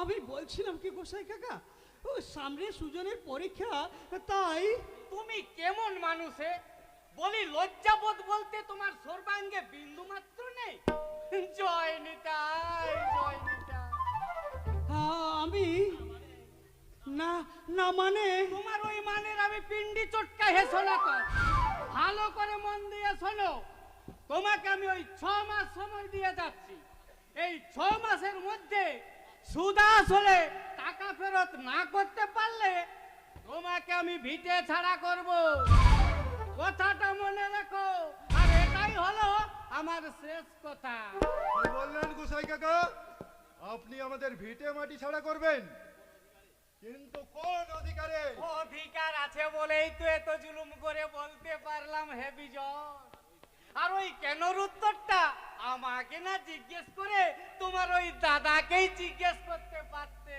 আমি বলছিলাম কি গোসাই কাকা? ও সামনে সুজনের পরীক্ষা তাই? তুমি কেমন মানুষে বলি লজ্জাবোধ বলতে তোমার সর্বাঙ্গে বিন্দু মাত্র নেই। জয় নিতাই জয় নিতাই। আমি? না না মানে? তোমার ওই মানের আমি পিন্ডি চটকা হেসো না তো ভালো করে মন দিয়ে শোনো। তোমাকে আমি ওই ছ মাস সময় দিয়ে যাচ্ছি। এই ছ মাসের মধ্যে সুদাস হলে টাকা ফেরত না করতে পারলে তোমাকে আমি ভিটে ছাড়া করব। কথাটা মনে রাখো। আর এটাই হলো আমার শেষ কথা। কি বললেন গোসাই কাকা? আপনি আমাদের ভিটে মাটি ছাড়া করবেন। কিন্তু কোন অধিকারে? অধিকার আছে বলেই তো এত জুলুম করে বলতে পারলাম হে বিজয়। আর ওই কেনর উত্তরটা? আমাকে না জিজ্ঞেস করে তোমার ওই দাদাকেই জিজ্ঞেস করতে পারতে।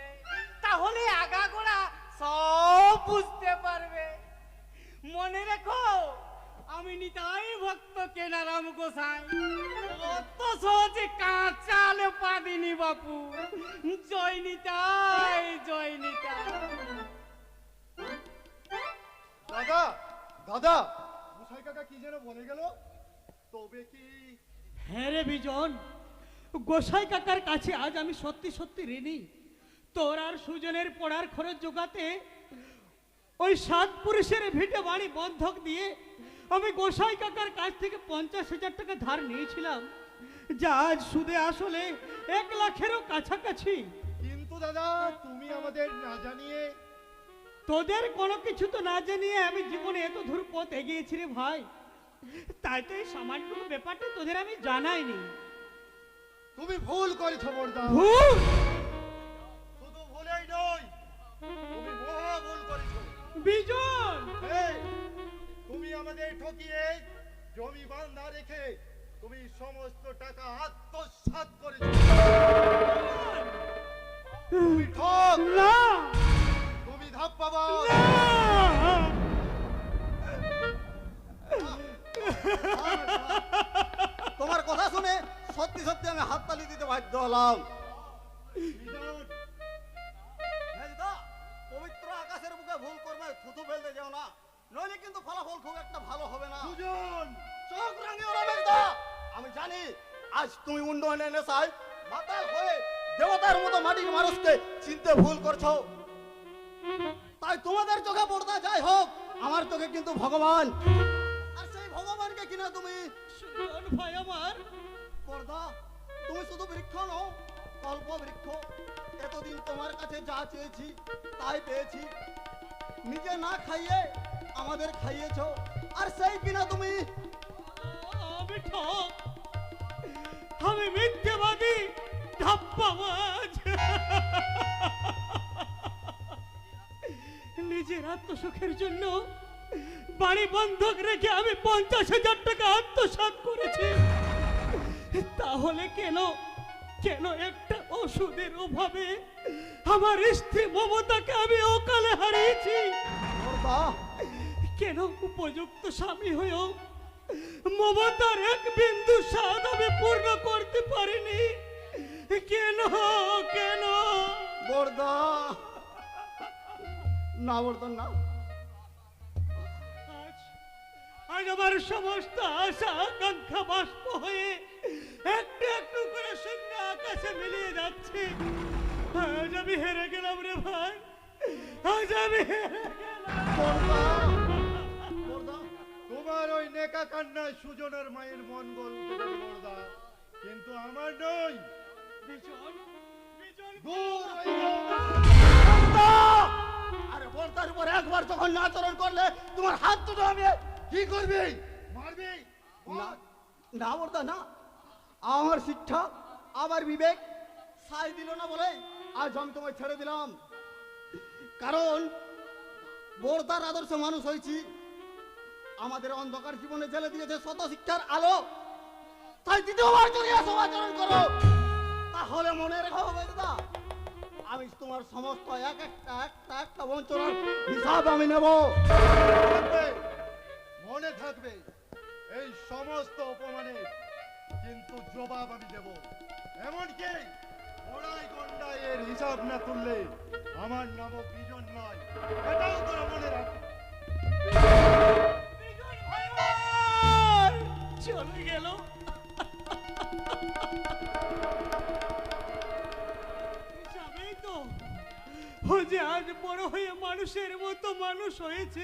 তাহলে আগা আগাগোড়া সব বুঝতে পারবে। মনে রেখো, আমি নিতাই ভক্ত কেনারাম গোসাই। অত সহজে কাঁচা আলে পাদিনি বাপু। জয় নিতাই জয় নিতাই। দাদা দাদা গোসাই কাকা কি যেন বলে গেল? তবে কি হ্যাঁ রে বিজন গোসাই কাকার কাছে আজ আমি সত্যি সত্যি ঋণী। তোর আর সুজনের পড়ার খরচ জোগাতে ওই সাত পুরুষের ভিটে বাড়ি বন্ধক দিয়ে আমি গোসাই কাকার কাছ থেকে পঞ্চাশ হাজার টাকা ধার নিয়েছিলাম। যা আজ সুদে আসলে এক লাখেরও কাছাকাছি। কিন্তু দাদা তুমি আমাদের না জানিয়ে তোদের কোনো কিছু তো না জানিয়ে আমি জীবনে এত দূর পথ এগিয়েছি রে ভাই। তাই তো এই সামান্য ব্যাপারটা তোদের আমি জানাইনি। তুমি ভুল করেছ বর্দা ভুল? শুধু ভুলেই নয় তুমি মহা ভুল করেছ। বিজন? তুমি আমাদের ঠকিয়ে জমি বান্ধা রেখে তুমি সমস্ত টাকা আত্মসাৎ করেছ। তুমি ঠক। না। তুমি ধাপ্পাবাজ না! মেজদা, পবিত্র আকাশের বুকে ভুল করবে থুতু ফেলতে যাও না নইলে কিন্তু ফলাফল খুব একটা ভালো হবে না সুজন চোখ রাঙিও না আমি জানি আজ তুমি উন্নয়নের নেশায় মাতাল হয়ে দেবতার মতো মাটির মানুষকে চিনতে ভুল করছ। তাই তোমাদের চোখে পড়তা যাই হোক আমার চোখে কিন্তু ভগবান। আর সেই ভগবানকে কিনা তুমি সুজন ভাই আমার। পর্দা তুমি শুধু বৃক্ষ নও কল্প বৃক্ষ। এতদিন তোমার কাছে যা চেয়েছি, তাই পেয়েছি। নিজে না খাইয়ে আমাদের খাইয়েছো, আর সেই কিনা তুমি আমি মিথ্যেবাদী নিজের আত্মসুখের জন্য বাড়ি বন্ধক রেখে আমি পঞ্চাশ হাজার টাকা আত্মসাৎ করেছি। তাহলে কেন কেন একটা ওষুধের অভাবে আমার স্ত্রী মমতাকে আমি অকালে হারিয়েছি? কেন উপযুক্ত স্বামী হয়েও মমতার এক বিন্দু স্বাদ আমি পূর্ণ করতে পারিনি? কেন কেন? বর্দা। না বর্দা না। আজ আমার সমস্ত আশা আকাঙ্ক্ষা বাষ্প হয়ে একটু একটু করে শূন্য আকাশে মিলিয়ে যাচ্ছে। আজ আমি হেরে গেলাম রে ভাই। আজ আমি হেরে গেলাম তোমার ওই নেকা কান্নায় সুজনের মায়ের মন গল বর্দা কিন্তু আমার নয়। বিজন! আরে বর্দার উপর একবার যখন আচরণ করলে তোমার হাত দুটো আমি কি করবি? মারবি? না না বর্দা না। আমার শিক্ষা, আমার বিবেক সাই দিল না বলে আজ আমি তোমায় ছেড়ে দিলাম। কারণ বর্দার আদর্শ মানুষ হয়েছি, আমাদের অন্ধকার জীবনে জেলে দিয়েছে শত শিক্ষার আলো। তাই দ্বিতীয়বার যদি আচরণ করো, তাহলে মনে রেখো বেদা আমি তোমার সমস্ত এক একটা একটা একটা বঞ্চনার হিসাব আমি নেব। আমি দেব। এমনকি ওড়াই গন্ডাই এর হিসাব না তুললে আমার নামও বিজন নয়। এটাও তোরা মনে রাখ। যে আজ বড় হয়ে মানুষের মতো মানুষ হয়েছে।